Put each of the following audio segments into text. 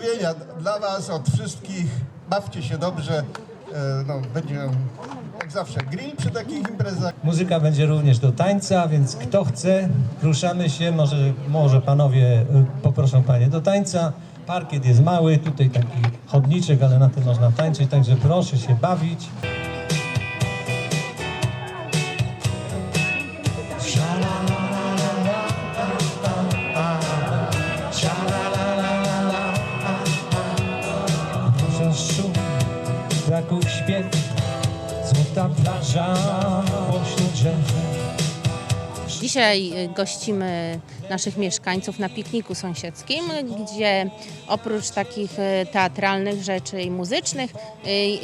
pozdrowienia dla Was od wszystkich. Bawcie się dobrze. E, No, będzie jak zawsze grill przy takich imprezach. Muzyka będzie również do tańca, więc kto chce, ruszamy się. Może, może panowie y, poproszą panie do tańca. Parkiet jest mały, tutaj taki chodniczek, ale na tym można tańczyć, także proszę się bawić. Dzisiaj y, gościmy naszych mieszkańców na pikniku sąsiedzkim, gdzie oprócz takich y, teatralnych rzeczy i muzycznych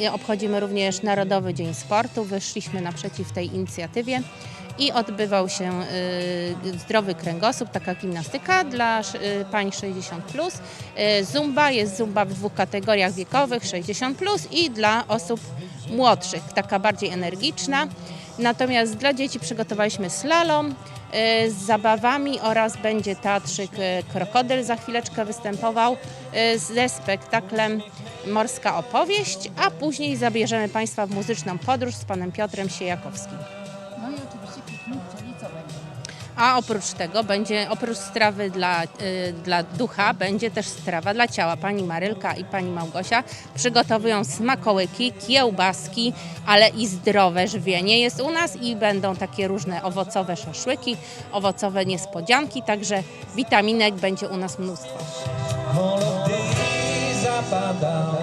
y, obchodzimy również Narodowy Dzień Sportu. Wyszliśmy naprzeciw tej inicjatywie i odbywał się zdrowy kręgosłup, taka gimnastyka dla pań 60+. Plus. Zumba jest zumba w dwóch kategoriach wiekowych, 60+, plus i dla osób młodszych, taka bardziej energiczna. Natomiast dla dzieci przygotowaliśmy slalom z zabawami oraz będzie teatrzyk y, Krokodyl za chwileczkę występował y, ze spektaklem Morska Opowieść, a później zabierzemy Państwa w muzyczną podróż z Panem Piotrem Siejakowskim. A oprócz tego będzie, oprócz strawy dla, y, dla ducha, będzie też strawa dla ciała. Pani Marylka i pani Małgosia przygotowują smakołyki, kiełbaski, ale i zdrowe żywienie jest u nas i będą takie różne owocowe szaszłyki, owocowe niespodzianki, także witaminek będzie u nas mnóstwo. Molody zapada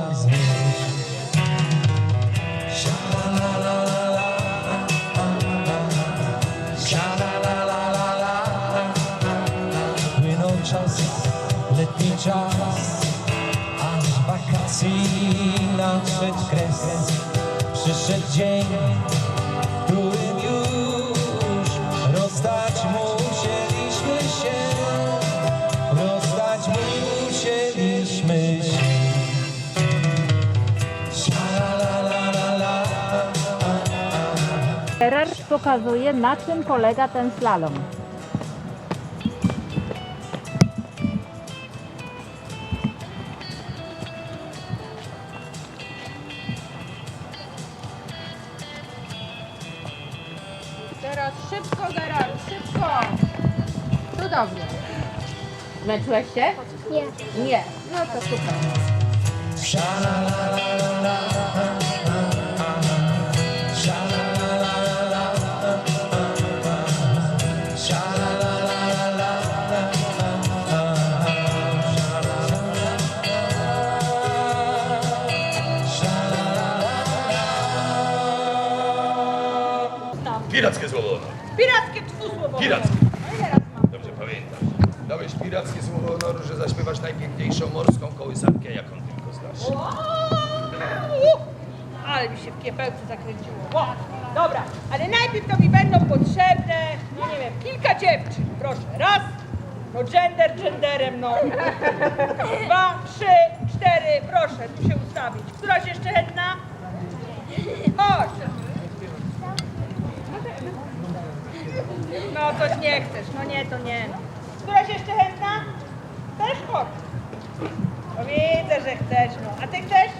czas, aż wakacji nadszedł kres. Przyszedł dzień, którym już rozdać musieliśmy się. Rozdać musieliśmy się. Gerard pokazuje, na czym polega ten slalom. Zmęczyłeś się? Nie. Nie. No to super. Dziewczyn. Proszę, raz, no gender genderem, no. Dwa, trzy, cztery, proszę tu się ustawić. Któraś jeszcze chętna? Chodź. No coś nie chcesz, no nie, to nie. Któraś jeszcze chętna? Też chodź. No widzę, że chcesz, no. A ty chcesz?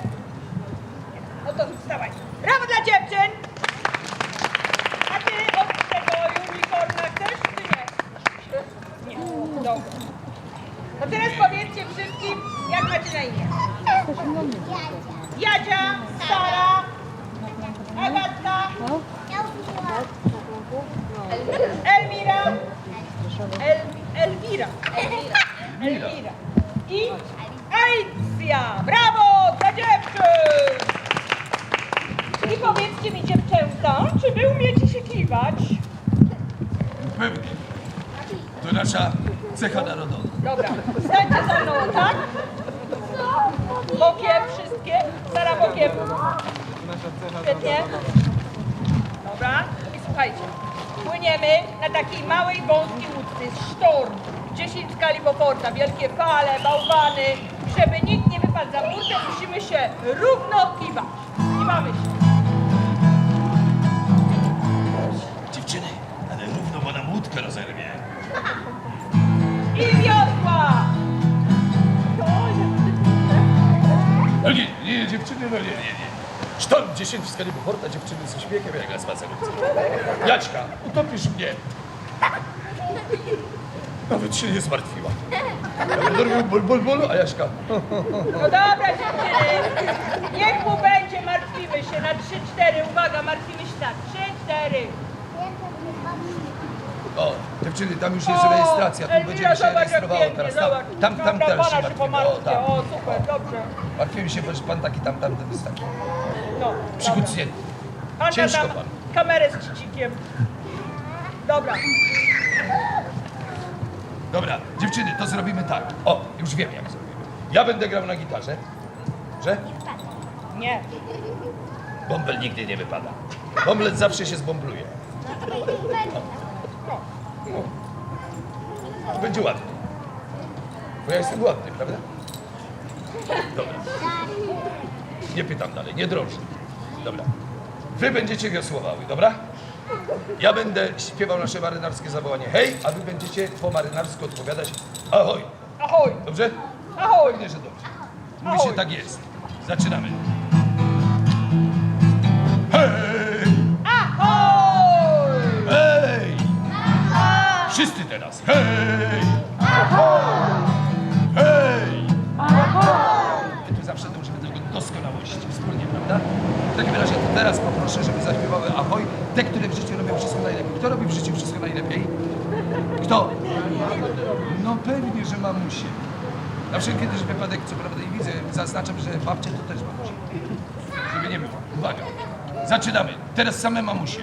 No to wstawaj. Brawo dla dziewczyn! A ty od tego unicorna chcesz, czy nie? Nie. Dobra. No teraz powiedzcie wszystkim, jak macie na imię. Jadzia, Sara, Agatka, Elmira, El, Elwira. Elwira. I Alicja. Brawo dla dziewczyn! I powiedzcie mi dziewczęta, czy wy umiecie się kiwać? Pewnie. To nasza cecha narodowa. Dobra, stańcie za mną, tak? Bokiem wszystkie. Sara bokiem. Świetnie. Dobra. I słuchajcie. Płyniemy na takiej małej, wąskiej łódce. Sztorm. 10 skali Beauforta, wielkie fale, bałwany. Żeby nikt nie wypadł za burtę, musimy się równo kiwać. Kiwamy się. I wiosła! No nie, nie, dziewczyny, no nie, nie, nie. Sztorm 10 w skali Buforta, dziewczyny ze śmiechem jak na spacerówce. Jaćka, utopisz mnie. Nawet się nie zmartwiła. Robił bol, bol, bol, a Jaśka, No dobra dziewczyny, niech mu będzie, martwimy się na 3-4, uwaga, martwimy się tak, 3-4. O, dziewczyny, tam już jest rejestracja, tu będziemy się rejestrowało pięknie, teraz. Tam, tam, tam teraz się pana się martwimy. O, tam. o super, dobrze. Martwimy się, że pan taki tam, tam, tam jest taki No. Anna Ciężko tam pan. kamerę z cicikiem. Dobra, Dobra, dziewczyny, to zrobimy tak. O, już wiem jak zrobimy. Ja będę grał na gitarze, że nie. bąbel nigdy nie wypada. Bąblet zawsze się zbombluje. To będzie ładnie. Bo ja jestem ładny, prawda? Dobra. Nie pytam dalej, nie drążę. Dobra. Wy będziecie wiosłowały, dobra? Ja będę śpiewał nasze marynarskie zawołanie hej, a wy będziecie po marynarsku odpowiadać ahoj. Ahoj, Dobrze? ahoj. Pewnie, że dobrze. Mówi się tak jest. Zaczynamy. Wszyscy teraz. Hej! Hej! My tu zawsze dążymy do doskonałości wspólnie, prawda? W takim razie to teraz poproszę, żeby zaśpiewały ahoj te, które w życiu robią wszystko najlepiej. Kto robi w życiu wszystko najlepiej? Kto? No pewnie, że mamusie. Na wszelki też wypadek, co prawda i widzę, zaznaczam, że babcie to też mamusie. Żeby nie było. Uwaga. Zaczynamy. Teraz same mamusie.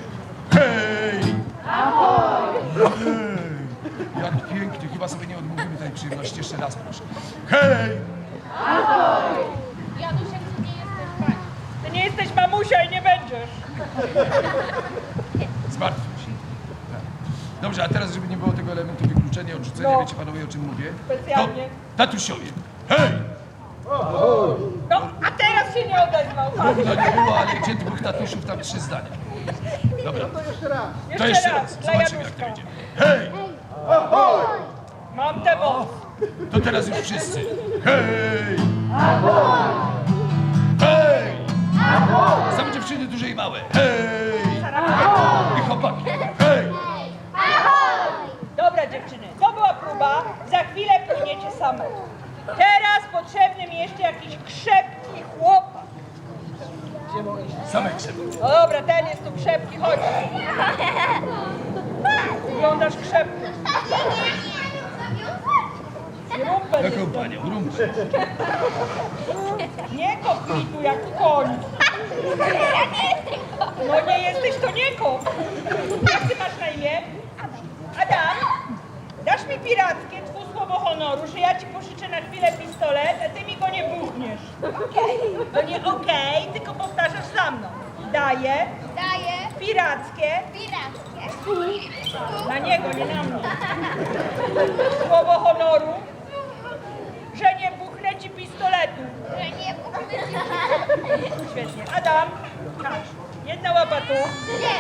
Przyjemności. Jeszcze raz proszę. Hej! Ty nie jesteś mamusia i nie będziesz. Zmartwił się. Tak. Dobrze, a teraz, żeby nie było tego elementu wykluczenia, odrzucenia, No. wiecie panowie, o czym mówię? Specjalnie. To tatusiowie. Hej! No, a teraz się nie odezwał. To nie było, ale gdzie dwóch tatusiów, tam trzy zdania. Dobra, to jeszcze raz. dla Zobaczymy, jak to Januszka. będzie. Hej! Mam tę moc. To teraz już wszyscy. Hej! Hej! Same dziewczyny duże i małe. Hej! I chłopaki. Hej! Dobra dziewczyny, to była próba. Za chwilę płyniecie same. Teraz potrzebny mi jeszcze jakiś krzepki chłopak. Same krzepy. No dobra, ten jest tu krzepki, chodź. Wyglądasz krzepko. Rumpel jest Jaką panią? Rumpę. Nie kop mi tu jak koń. No nie jesteś, to nie kop. Jak ty masz na imię? Adam, dasz mi pirackie twój słowo honoru, że ja ci pożyczę na chwilę pistolet, a ty mi go nie buchniesz. To nie okej, tylko powtarzasz za mną. Daję Daję pirackie pirackie. na niego, nie na mnie. Słowo honoru, że nie buchnę ci pistoletu. Że nie buchmy Świetnie. Adam, każ. Jedna łapa tu. Nie.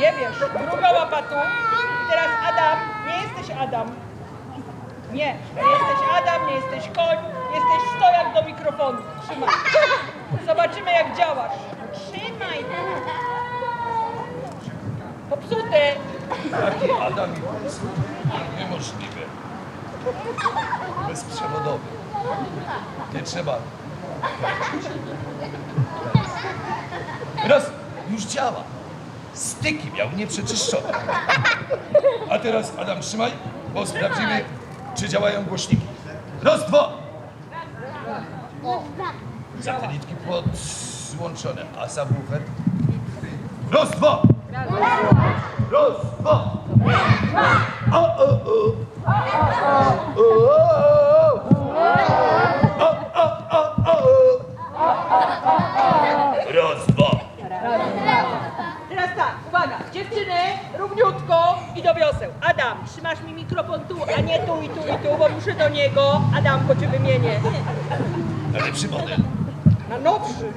Nie wiesz. Druga łapa tu. I teraz Adam. Nie jesteś Adam. Nie. Nie jesteś Adam, nie jesteś koń. Jesteś stojak do mikrofonu. Trzymaj. Zobaczymy jak działasz. Trzymaj. Popsuty. Jaki Adam i Wąs? Niemożliwe. Bezprzewodowy. Nie trzeba. Raz, już działa. Styki miał nieprzeczyszczone. A teraz, Adam, trzymaj, bo sprawdzimy, czy działają głośniki. Raz, dwa. Satelitki podzłączone. A subwoofer? Raz, dwa. Raz, dwa. O. O, o, o, o. Raz, dwa. Teraz tak, uwaga, dziewczyny, równiutko i do wioseł. Adam, trzymasz mi mikrofon tu, a nie tu i tu i tu, bo muszę do niego. Adam, cię wymienię. Najlepszy model. Na nowszy.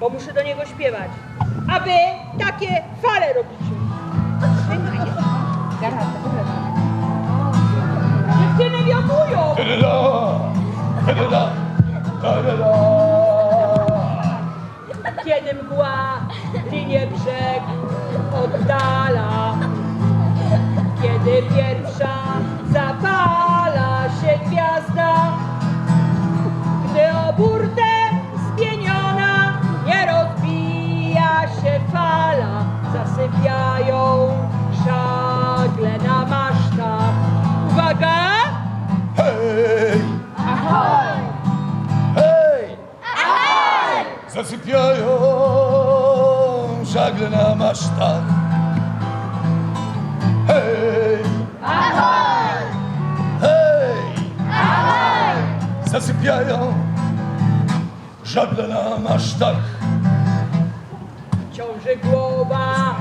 Bo muszę do niego śpiewać. A wy takie fale robicie. Kiedy mgła linię brzeg oddala, kiedy pier żagle na masztach. Hej! Hej! Zasypiają żagle na masztach. Ciąży głowa,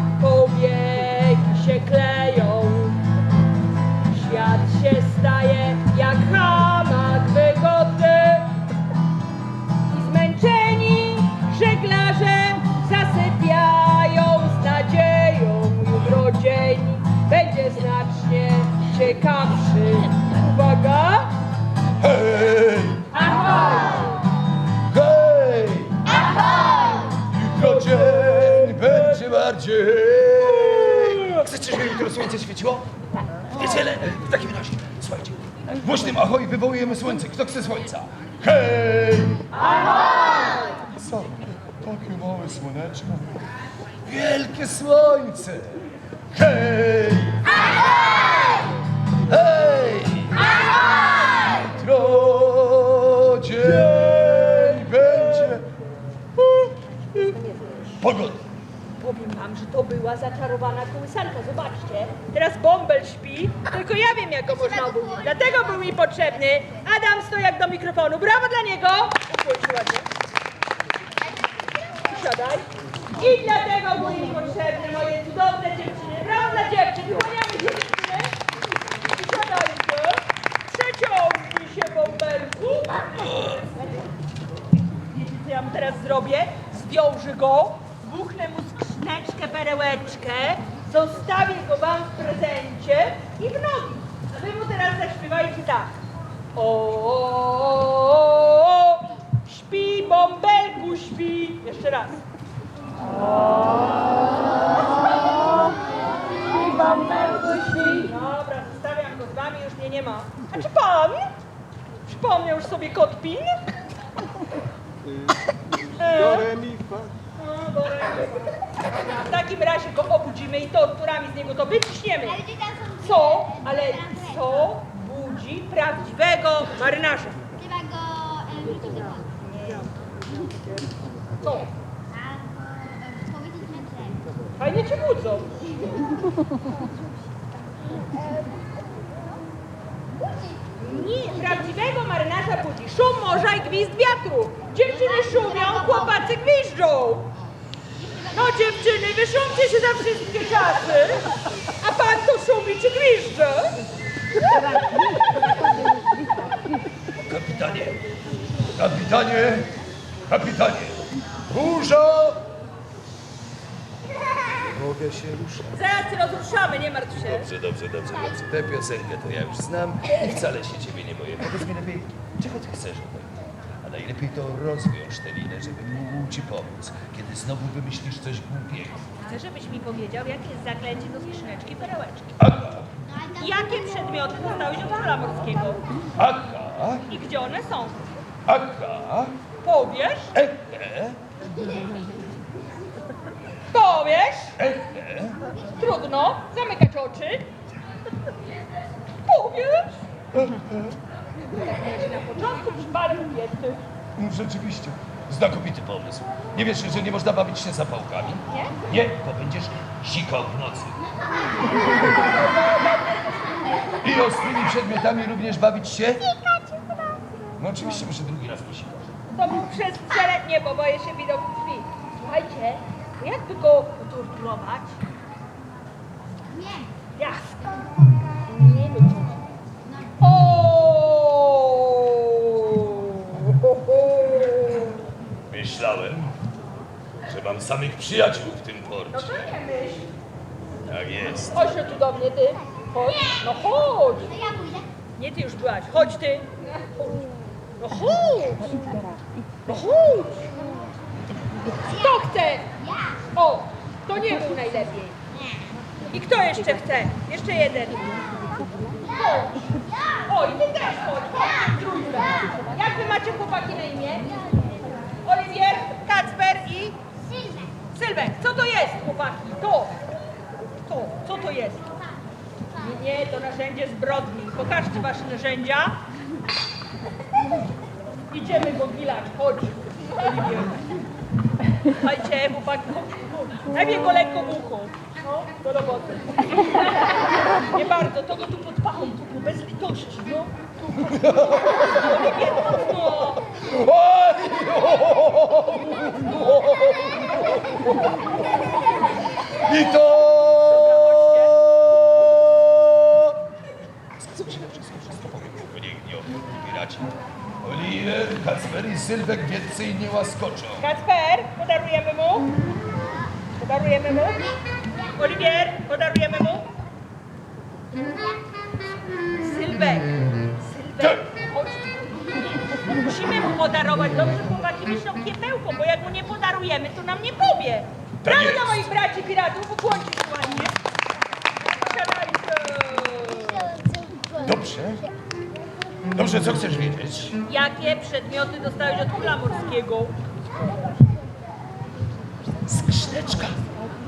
bardziej. Chcecie, żeby jutro słońce świeciło? W niedzielę? W takim razie, słuchajcie. Głośnym ahoj wywołujemy słońce. Kto chce słońca? Hej! Ahoj! Co? Takie małe słoneczko. Wielkie słońce. Hej! Hej! Jutro dzień będzie pogodny. Powiem wam, że to była zaczarowana kołysanka. Zobaczcie, teraz bąbel śpi, tylko ja wiem, jak go można obudzić. Dlatego był mi potrzebny Adam Stojak do mikrofonu. Brawo dla niego! Się ładnie. Siadaj. I dlatego były mi potrzebne moje cudowne dziewczyny. Brawo dla dziewczyn. Kłaniamy się dziewczyny. I siadajcie. Przeciągnij się, bąbelku. Wiecie, co ja mu teraz zrobię? Zwiążę go, skrzyneczkę, perełeczkę, zostawię go wam w prezencie i w nogi. A wy mu teraz zaśpiewajcie tak. O, o, o, o, śpi, bąbelku, śpi. Jeszcze raz. Śpi, bąbelku, śpi. Dobra, zostawiam go z wami, już mnie nie ma. A czy pan? Przypomniał już sobie kod PIN? Do re mi fa. No, bo- W takim razie go obudzimy i torturami z niego to wyciśniemy. Co, ale co budzi prawdziwego marynarza? Trzeba go. Co? Fajnie cię budzą. Nie, prawdziwego marynarza budzi szum morza i gwizd wiatru. Dziewczyny szumią, dziewczyny, wyszumcie się za wszystkie czasy. A pan to szumi czy gwiżdże? Kapitanie, kapitanie, kapitanie. Burza! Mogę się ruszać. Zaraz rozruszamy, nie martw się. Dobrze, dobrze, dobrze, dobrze. Tę piosenkę to ja już znam i wcale się ciebie nie boję. Powiedz mi lepiej, czego ty chcesz ode mnie? Najlepiej to rozwiąż tę linę, żebym mógł ci pomóc, kiedy znowu wymyślisz coś głupiego. Chcę, żebyś mi powiedział, jakie jest zaklęcie do skrzyneczki perełeczki. Aha, I jakie przedmioty dostałeś od króla morskiego? aha, I gdzie one są? aha, Powiesz? e, e, Powiesz? e, e. Trudno. Zamykać oczy. Powiesz? Na początku przypadek. No, Rzeczywiście, znakomity pomysł. Nie wiesz, że nie można bawić się zapałkami? Nie? Nie, bo będziesz sikał w nocy. I ostrymi przedmiotami również bawić się? No oczywiście, muszę drugi raz posikać. To był przestrzelec. Nie, bo boję się widoku krwi. Słuchajcie, jakby go utorturować? Nie. Jak? Nie wiem. O! Myślałem, że mam samych przyjaciół w tym No porcie. to nie myśl. Tak jest. Chodź no tu do mnie, ty. Chodź. No chodź. To ja pójdę. Nie ty już byłaś. Chodź ty. No chodź. No chodź. Kto chce? Ja. O, To nie był najlepiej. I kto jeszcze chce? Jeszcze jeden. Chodź. Oj, ty też chodź. Chodź, trójka. Jak wy macie chłopaki na imię? Oliwier, Kacper i Sylwek. Co to jest, chłopaki? To. To. Co to jest? Nie, nie, to narzędzie zbrodni. Pokażcie wasze narzędzia. Idziemy go gilać. Chodź. Słuchajcie, chłopaki, chodź, chodź. Go lekko w ucho. No, do roboty. Nie bardzo, to go tu pod pachą, tu bez litości, no. Tu, Oliwier, no. I to... Wszystko, wszystko, wszystko powiem, tylko nie, nie odbierać. Oliver, Kacper i Sylwek więcej nie łaskoczą. Kacper, podarujemy mu. Podarujemy mu. Oliwier, podarujemy mu. Sylwek. Sylwek, chodź tu. Musimy mu podarować. Dobrze chłopaki myślą kiepełko, bo jak mu nie podarujemy, to nam nie powie. Tak Brawo dla moich braci piratów, ukłońcie się ładnie. Dobrze. Dobrze, co chcesz wiedzieć? Jakie przedmioty dostałeś od kula morskiego? Skrzyneczka,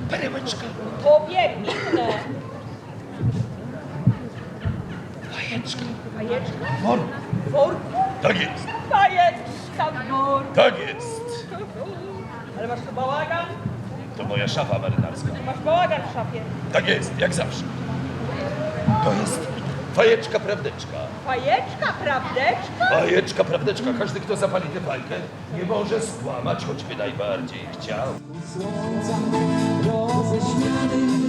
perełeczka, Powiek, inne. Fajeczka? Mor. W worku? Tak jest, Fajeczka w worku. tak jest. Bałagan? To moja szafa marynarska. Masz bałagan w szafie. Tak jest, jak zawsze. To jest fajeczka, prawdeczka. Fajeczka, prawdeczka? Fajeczka, prawdeczka. Każdy, kto zapali tę fajkę, nie może skłamać, choćby najbardziej chciał. słońca roześmiany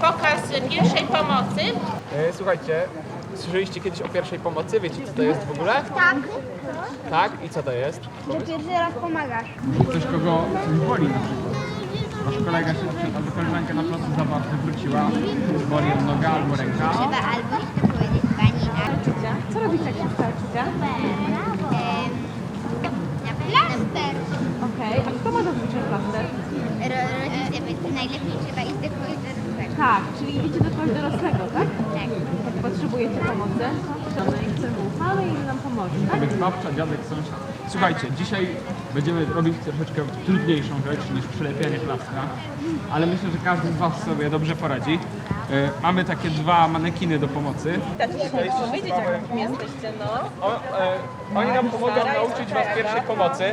pokaz pierwszej pomocy. E, Słuchajcie, słyszeliście kiedyś o pierwszej pomocy? Wiecie co to jest w ogóle? Tak, Tak? I co to jest? że pierwszy raz pomagasz. ktoś kogo coś boli na przykład. Wasz kolega się przed, albo koleżanka na placu zabawy wróciła, boli ją noga albo ręka. Trzeba albo jeszcze powiedzieć pani na Co robisz jak się? Em, na plaster. Okej, a kto ma zazwyczaj plaster? Ro, rodzice, więc najlepiej trzeba iść do kogoś dorosłego. Tak, czyli idziecie do kogoś dorosłego, tak? Tak. Jak potrzebujecie pomocy, to my im chcemy ufamy i nam pomoże, To tak? być babcia, dziadek, sąsiad. Słuchajcie, dzisiaj będziemy robić troszeczkę trudniejszą rzecz niż przylepianie plastra, ale myślę, że każdy z Was sobie dobrze poradzi. E, mamy takie dwa manekiny do pomocy. Powiedzieć, jak jesteście, no. O, e, oni nam pomogą nauczyć Was pierwszej pomocy.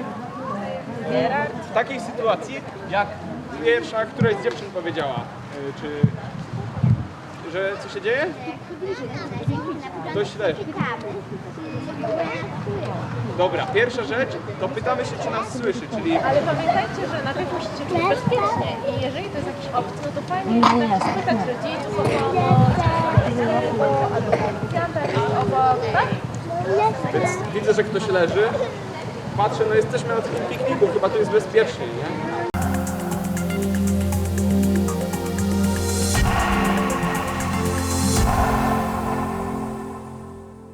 W takiej sytuacji, jak pierwsza któraś z dziewczyn powiedziała, e, czy że co się dzieje? Ktoś leży. Dobra, pierwsza rzecz, to pytamy się, czy nas słyszy, czyli Ale pamiętajcie, że najpierw musicie czuć bezpiecznie i jeżeli to jest jakiś obcy, no to fajnie jest tak spytać rodziców o pomoc, albo policjanta jakiś obok, tak? Więc widzę, że ktoś leży. Patrzę, no jesteśmy na takim pikniku, chyba tu jest bezpiecznie, nie?